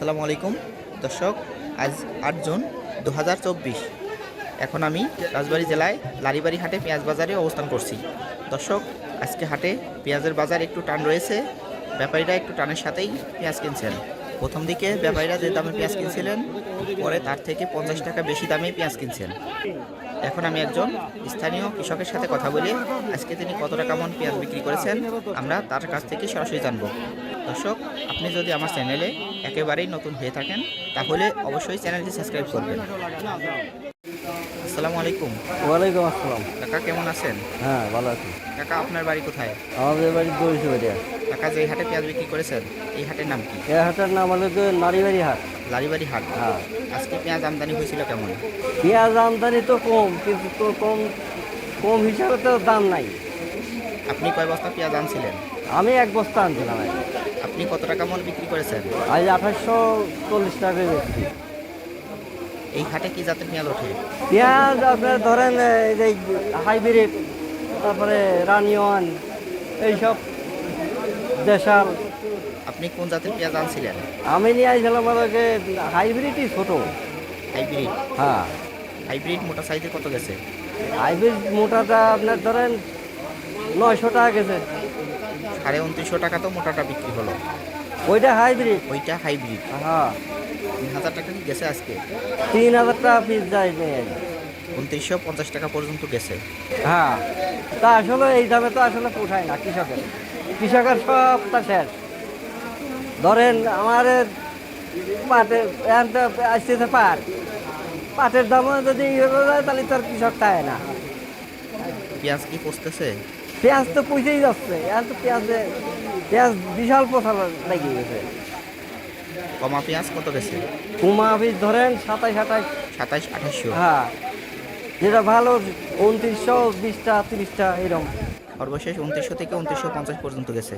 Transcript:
আসসালামু আলাইকুম। দর্শক, আজ আট জুন দু হাজার চব্বিশ। এখন আমি রাজবাড়ী জেলায় লারিবাড়ি হাটে পেঁয়াজ বাজারে অবস্থান করছি। দর্শক, আজকে হাটে পেঁয়াজের বাজার একটু টান রয়েছে। ব্যাপারীরা একটু টানের সাথেই পেঁয়াজ কিনছেন। প্রথম দিকে ব্যাপারীরা যে দামে পেঁয়াজ কিনছিলেন, পরে তার থেকে পঞ্চাশ টাকা বেশি দামে পেঁয়াজ কিনছেন। এখন আমি একজন স্থানীয় কৃষকের সাথে কথা বলি আজকে তিনি কত টাকা মন পেঁয়াজ বিক্রি করেছেন, আমরা তার কাছ থেকে সরাসরি জানব। দর্শক আপনি যদি আমার চ্যানেলে একেবারেই নতুন হয়ে থাকেন তাহলে অবশ্যই চ্যানেলটি সাবস্ক্রাইব করবেন। আসসালামু আলাইকুম। ওয়ালাইকুম আসসালাম। কাকা কেমন আছেন? হ্যাঁ ভালো আছি। কাকা আপনার বাড়ি কোথায়? আমাদের বাড়ি দৌড়িছে বাড়িয়া কাকা যে হাটে পেঁয়াজ বিক্রি করেছেন এই হাটের নাম কি? এই হাটের নাম হলো তো নারীবাড়ি হাট। লারিবাড়ি হাট। হ্যাঁ। আজকে পেঁয়াজ আমদানি হয়েছিল কেমন? পেঁয়াজ আমদানি তো কম কিন্তু তো কম কম হিসাবে তো দাম নাই। আপনি কয় বস্তা পেঁয়াজ আনছিলেন? আমি এক বস্তা আনছিলাম। আপনি কত টাকা মন বিক্রি করেছেন? আজ আঠাশশো চল্লিশ টাকা এই হাটে কি জাতের পেঁয়াজ ওঠে? পেঁয়াজ আপনার ধরেন এই যে হাইব্রিড তারপরে রানিওয়ান এইসব দেশাল। আপনি কোন জাতের পেঁয়াজ আনছিলেন? আমি নিয়ে আসছিলাম আমাকে হাইব্রিডই ছোটো। হাইব্রিড? হ্যাঁ। হাইব্রিড মোটা সাইজের কত গেছে? হাইব্রিড মোটাটা আপনার ধরেন নয়শো টাকা গেছে। সাড়ে উনত্রিশশো টাকা তো মোটাটা বিক্রি হলো। ওইটা হাইব্রিড ওইটা হাইব্রিড হ্যাঁ তিন হাজার টাকা কি গেছে আজকে? তিন হাজার টাকা পিস যায়। উনত্রিশশো পঞ্চাশ টাকা পর্যন্ত গেছে। হ্যাঁ। তা আসলে এই দামে তো আসলে পোষায় না কৃষকের। কৃষকের সবটা শেষ। ধরেন আমার পাটের তো আসতেছে পাট। পাটের দামও যদি ইয়ে যায় তাহলে তো আর কৃষক খায় না। পেঁয়াজ কি পচতেছে? পেঁয়াজ তো পুষেই যাচ্ছে। এখন তো পেঁয়াজে পেঁয়াজ বিশাল পোষা লেগে গেছে কমা পেঁয়াজ কত গেছে? কমা বীজ ধরেন সাতাশ আঠাশ সাতাইশ আঠাশশো হ্যাঁ। যেটা ভালো উনত্রিশশো বিশটা তিরিশটা এরকম সর্বশেষ উনত্রিশশো থেকে উনত্রিশশো পঞ্চাশ পর্যন্ত গেছে।